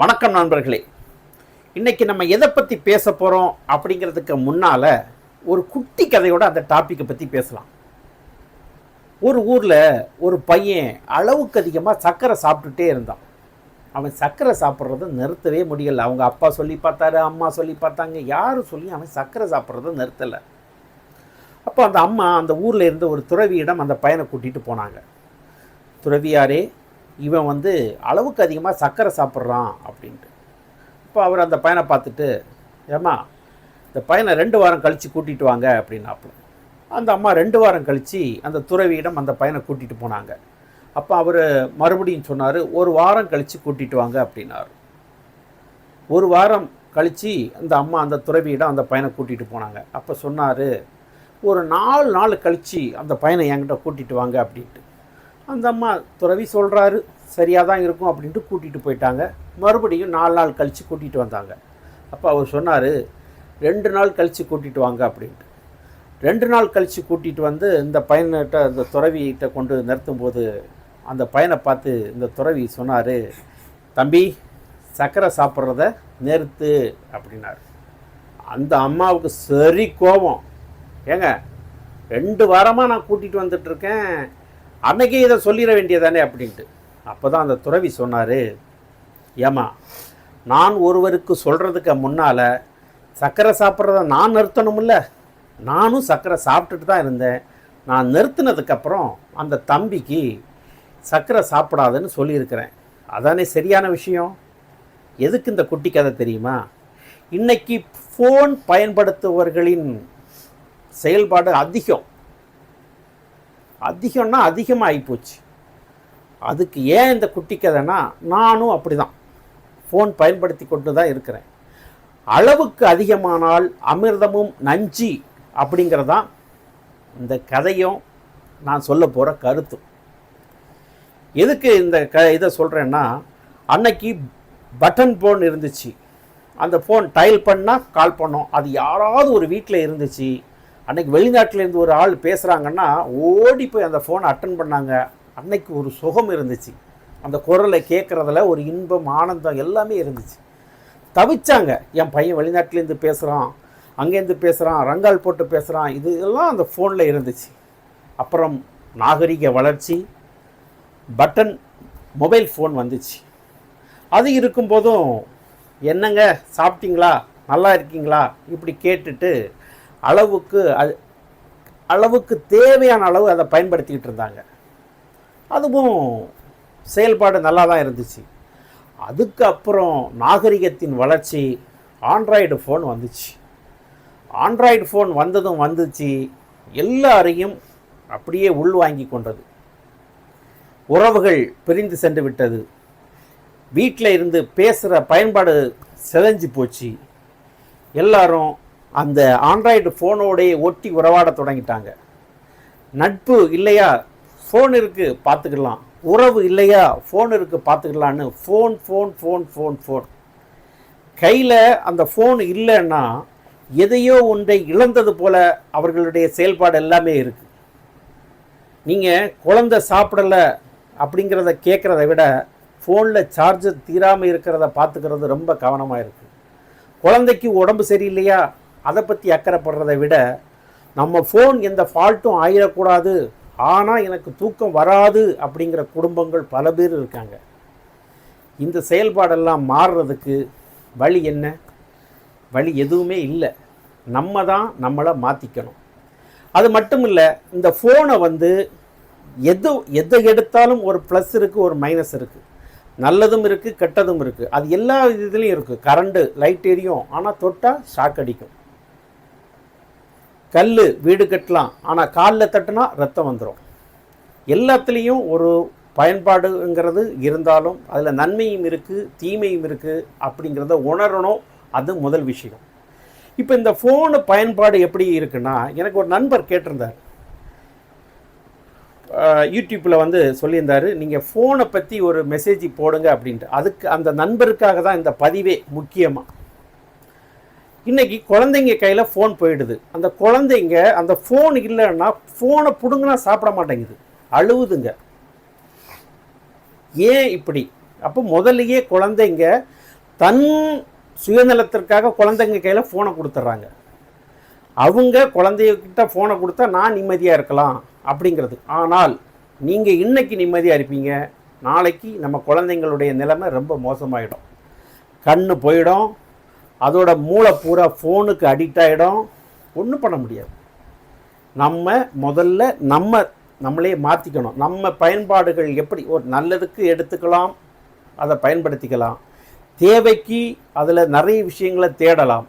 வணக்கம் நண்பர்களே. இன்றைக்கி நம்ம எதை பற்றி பேச போகிறோம் அப்படிங்கிறதுக்கு முன்னால் ஒரு குட்டி கதையோட அந்த டாப்பிக்கை பற்றி பேசலாம். ஒரு ஊரில் ஒரு பையன் அளவுக்கு அதிகமாக சர்க்கரை சாப்பிட்டுட்டே இருந்தான். அவன் சர்க்கரை சாப்பிட்றத நிறுத்தவே முடியலை. அவங்க அப்பா சொல்லி பார்த்தாரு அம்மா சொல்லி பார்த்தாங்க. யாரும் சொல்லி அவன் சர்க்கரை சாப்பிட்றத நிறுத்தலை. அப்போ அந்த அம்மா அந்த ஊரில் இருந்த ஒரு துறவியிடம் அந்த பையனை கூட்டிகிட்டு போனாங்க. துறவியாரே இவன் வந்து அளவுக்கு அதிகமாக சர்க்கரை சாப்பிட்றான் அப்படின்ட்டு. இப்போ அவர் அந்த பையனை பார்த்துட்டு ஏம்மா இந்த பையனை ரெண்டு வாரம் கழித்து கூட்டிகிட்டு வாங்க அப்படின்னாப்புல. அந்த அம்மா ரெண்டு வாரம் கழித்து அந்த துறவியிடம் அந்த பையனை கூட்டிகிட்டு போனாங்க. அப்போ அவர் மறுபடியும் சொன்னார் ஒரு வாரம் கழித்து கூட்டிகிட்டு வாங்க அப்படின்னாரு. ஒரு வாரம் கழித்து அந்த அம்மா அந்த துறவியிடம் அந்த பையனை கூட்டிகிட்டு போனாங்க. அப்போ சொன்னார் ஒரு நாலு நாள் கழித்து அந்த பையனை என்கிட்ட கூட்டிகிட்டு வாங்க அப்படின்ட்டு. அந்த அம்மா துறவி சொல்கிறாரு சரியாக தான் இருக்கும் அப்படின்ட்டு கூட்டிகிட்டு போயிட்டாங்க. மறுபடியும் நாலு நாள் கழித்து கூட்டிகிட்டு வந்தாங்க. அப்போ அவர் சொன்னார் ரெண்டு நாள் கழித்து கூட்டிகிட்டு வாங்க அப்படின்ட்டு. ரெண்டு நாள் கழித்து கூட்டிகிட்டு வந்து இந்த பையன்கிட்ட இந்த துறவிகிட்ட கொண்டு நிறுத்தும்போது அந்த பையனை பார்த்து இந்த துறவி சொன்னார் தம்பி சர்க்கரை சாப்பிட்றத நிறுத்து அப்படின்னார். அந்த அம்மாவுக்கு சரி கோபம். ஏங்க ரெண்டு வாரமாக நான் கூட்டிகிட்டு வந்துட்டுருக்கேன் அன்னைக்கே இதை சொல்லிட வேண்டியதானே அப்படின்ட்டு. அப்போ தான் அந்த துறவி சொன்னார் ஏம்மா நான் ஒருவருக்கு சொல்கிறதுக்கு முன்னால் சர்க்கரை சாப்பிட்றத நான் நிறுத்தணுமில்ல நானும் சர்க்கரை சாப்பிட்டுட்டு தான் இருந்தேன். நான் நிறுத்தினதுக்கப்புறம் அந்த தம்பிக்கு சர்க்கரை சாப்பிடாதுன்னு சொல்லியிருக்கிறேன். அதானே சரியான விஷயம்? எதுக்கு இந்த குட்டி கதை தெரியுமா? இன்றைக்கி ஃபோன் பயன்படுத்துபவர்களின் செயல்பாடு அதிகம். அதிகம்னா அதிகமாக ஆகிப்போச்சு அதுக்கு ஏன் இந்த குட்டி கதைனா நானும் அப்படி தான் ஃபோன் பயன்படுத்தி கொண்டு தான் இருக்கிறேன். அளவுக்கு அதிகமானால் அமிர்தமும் நஞ்சி அப்படிங்கிறதான் இந்த கதையும் நான் சொல்ல போகிற கருத்து. எதுக்கு இந்த க இதை சொல்கிறேன்னா அன்னைக்கு பட்டன் ஃபோன் இருந்துச்சு. அந்த ஃபோன் டயல் பண்ணால் கால் பண்ணோம். அது யாராவது ஒரு வீட்டில் இருந்துச்சு. அன்னைக்கு வெளிநாட்டிலேருந்து ஒரு ஆள் பேசுகிறாங்கன்னா ஓடி போய் அந்த ஃபோனை அட்டன் பண்ணாங்க. அன்னைக்கு ஒரு சுகம் இருந்துச்சு. அந்த குரலை கேட்குறதுல ஒரு இன்பம் ஆனந்தம் எல்லாமே இருந்துச்சு. தவிச்சாங்க. என் பையன் வெளிநாட்டிலேருந்து பேசுகிறான் அங்கேருந்து பேசுகிறான் ரங்கால் போட்டு பேசுகிறான் இது எல்லாம் அந்த ஃபோனில் இருந்துச்சு. அப்புறம் நாகரிக வளர்ச்சி பட்டன் மொபைல் ஃபோன் வந்துச்சு. அது இருக்கும்போதும் என்னங்க சாப்பிட்டீங்களா? நல்லா இருக்கீங்களா? இப்படி கேட்டுட்டு அளவுக்கு அது அளவுக்கு தேவையான அளவு அதை பயன்படுத்திக்கிட்டு இருந்தாங்க. அதுவும் செயல்பாடு நல்லா தான் இருந்துச்சு. அதுக்கப்புறம் நாகரிகத்தின் வளர்ச்சி ஆண்ட்ராய்டு ஃபோன் வந்துச்சு. ஆண்ட்ராய்டு ஃபோன் வந்ததும் வந்துச்சு. எல்லாரையும் அப்படியே உள்வாங்கி கொண்டது. உறவுகள் பிரிந்து சென்று விட்டது. வீட்டில் இருந்து பேசுகிற பயன்பாடு சிதைஞ்சு போச்சு. எல்லாரும் அந்த ஆண்ட்ராய்டு ஃபோனோடைய ஒட்டி உறவாட தொடங்கிட்டாங்க. நட்பு இல்லையா? ஃபோன் இருக்குது பார்த்துக்கலாம். உறவு இல்லையா? ஃபோன் இருக்குது பார்த்துக்கலான்னு. Phone phone phone phone phone கையில் அந்த ஃபோன் இல்லைன்னா எதையோ ஒன்றை இழந்தது போல அவர்களுடைய செயல்பாடு எல்லாமே இருக்குது நீங்கள் குழந்தை சாப்பிடலை அப்படிங்கிறத கேட்குறத விட ஃபோனில் சார்ஜர் தீராமல் இருக்கிறத பார்த்துக்கிறது ரொம்ப கவனமாக இருக்குது குழந்தைக்கு உடம்பு சரியில்லையா? அதை பற்றி அக்கறைப்படுறதை விட நம்ம ஃபோன் எந்த ஃபால்ட்டும் ஆயிடக்கூடாது ஆனால் எனக்கு தூக்கம் வராது அப்படிங்கிற குடும்பங்கள் பல பேர் இருக்காங்க. இந்த செயல்பாடெல்லாம் மாறுறதுக்கு வழி என்ன? வழி எதுவுமே இல்லை. நம்ம தான் நம்மளை மாற்றிக்கணும் அது மட்டும் இல்லை இந்த ஃபோனை வந்து எது எதை எடுத்தாலும் ஒரு ப்ளஸ் இருக்குது ஒரு மைனஸ் இருக்குது நல்லதும் இருக்குது கெட்டதும் இருக்குது அது எல்லா இதுலேயும் இருக்குது கரண்ட்டு லைட் எரியும். ஆனால் தொட்டால் ஷாக் அடிக்கும். கல் வீடு கட்டலாம் ஆனால் காலில் தட்டுனா ரத்தம் வந்துடும் எல்லாத்துலேயும் ஒரு பயன்பாடுங்கிறது இருந்தாலும் அதில் நன்மையும் இருக்குது தீமையும் இருக்குது அப்படிங்கிறத உணரணும். அது முதல் விஷயம். இப்போ இந்த ஃபோனு பயன்பாடு எப்படி இருக்குன்னா எனக்கு ஒரு நண்பர் கேட்டிருந்தார். யூடியூப்பில் வந்து சொல்லியிருந்தார் நீங்கள் ஃபோனை பற்றி ஒரு மெசேஜ் போடுங்க அப்படின்ட்டு. அதுக்கு அந்த நண்பருக்காக தான் இந்த பதிவே முக்கியமாக இன்னைக்கு குழந்தைங்க கையில் ஃபோன் போயிடுது. அந்த குழந்தைங்க அந்த ஃபோன் இல்லைன்னா ஃபோனை பிடுங்கினா சாப்பிட மாட்டேங்குது. அழுவுதுங்க. ஏன் இப்படி? அப்போ முதல்லையே குழந்தைங்க தன் சுயநலத்திற்காக குழந்தைங்க கையில் ஃபோனை கொடுத்துட்றாங்க அவங்க குழந்தைகிட்ட ஃபோனை கொடுத்தா நான் நிம்மதியாக இருக்கலாம் அப்படிங்கிறது. ஆனால் நீங்கள் இன்னைக்கு நிம்மதியாக இருப்பீங்க. நாளைக்கு நம்ம குழந்தைங்களுடைய நிலைமை ரொம்ப மோசமாயிடும். கண்ணு போயிடும். அதோட மூளை பூரா ஃபோனுக்கு அடிக்ட் ஆகிடும் ஒன்றும் பண்ண முடியாது. நம்ம முதல்ல நம்ம நம்மளே மாற்றிக்கணும் நம்ம பயன்பாடுகள் எப்படி ஒரு நல்லதுக்கு எடுத்துக்கலாம் அதை பயன்படுத்திக்கலாம். தேவைக்கு அதில் நிறைய விஷயங்களை தேடலாம்.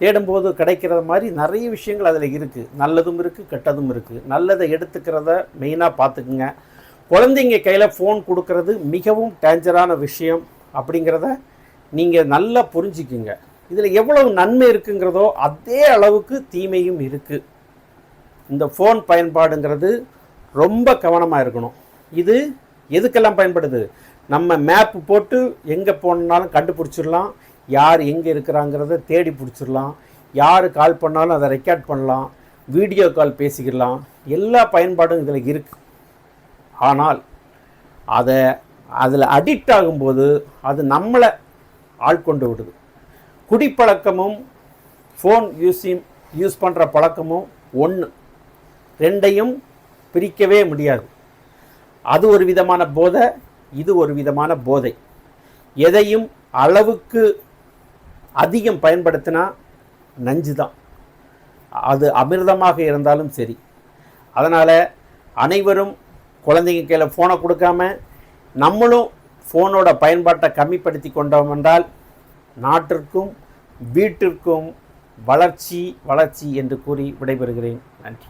தேடும்போது கிடைக்கிற மாதிரி நிறைய விஷயங்கள் அதில் இருக்குது நல்லதும் இருக்குது கெட்டதும் இருக்குது நல்லதை எடுத்துக்கிறத மெயினாக பார்த்துக்குங்க. குழந்தைங்க கையில் ஃபோன் கொடுக்கறது மிகவும் டேஞ்சரான விஷயம் அப்படிங்கிறத நீங்கள் நல்லா புரிஞ்சுக்குங்க. இதில் எவ்வளவு நன்மை இருக்குங்கிறதோ அதே அளவுக்கு தீமையும் இருக்குது இந்த ஃபோன் பயன்பாடுங்கிறது ரொம்ப கவனமாக இருக்கணும். இது எதுக்கெல்லாம் பயன்படுது? நம்ம மேப் போட்டு எங்கே போனாலும் கண்டுபிடிச்சிடலாம். யார் எங்கே இருக்கிறாங்கிறத தேடி பிடிச்சிடலாம். யார் கால் பண்ணாலும் அதை ரெக்கார்ட் பண்ணலாம். வீடியோ கால் பேசிக்கலாம் எல்லா பயன்பாடும் இதில் இருக்குது ஆனால் அதை அதில் அடிக்ட் ஆகும்போது அது நம்மளை ஆட்கொண்டு விடுது. குடிப்பழக்கமும் ஃபோன் யூஸிங் யூஸ் பண்ணுற பழக்கமும் ஒன்று ரெண்டையும் பிரிக்கவே முடியாது. அது ஒரு விதமான போதை இது ஒரு விதமான போதை. எதையும் அளவுக்கு அதிகம் பயன்படுத்தினா நஞ்சு தான் அது அமிர்தமாக இருந்தாலும் சரி. அதனால் அனைவரும் குழந்தைங்க கையில் ஃபோனை கொடுக்காம நம்மளும் ஃபோனோட பயன்பாட்டை கம்மிப்படுத்தி கொண்டோம் என்றால் நாட்டிற்கும் வீட்டிற்கும் வளர்ச்சி வளர்ச்சி என்று கூறி விடைபெறுகிறேன். நன்றி.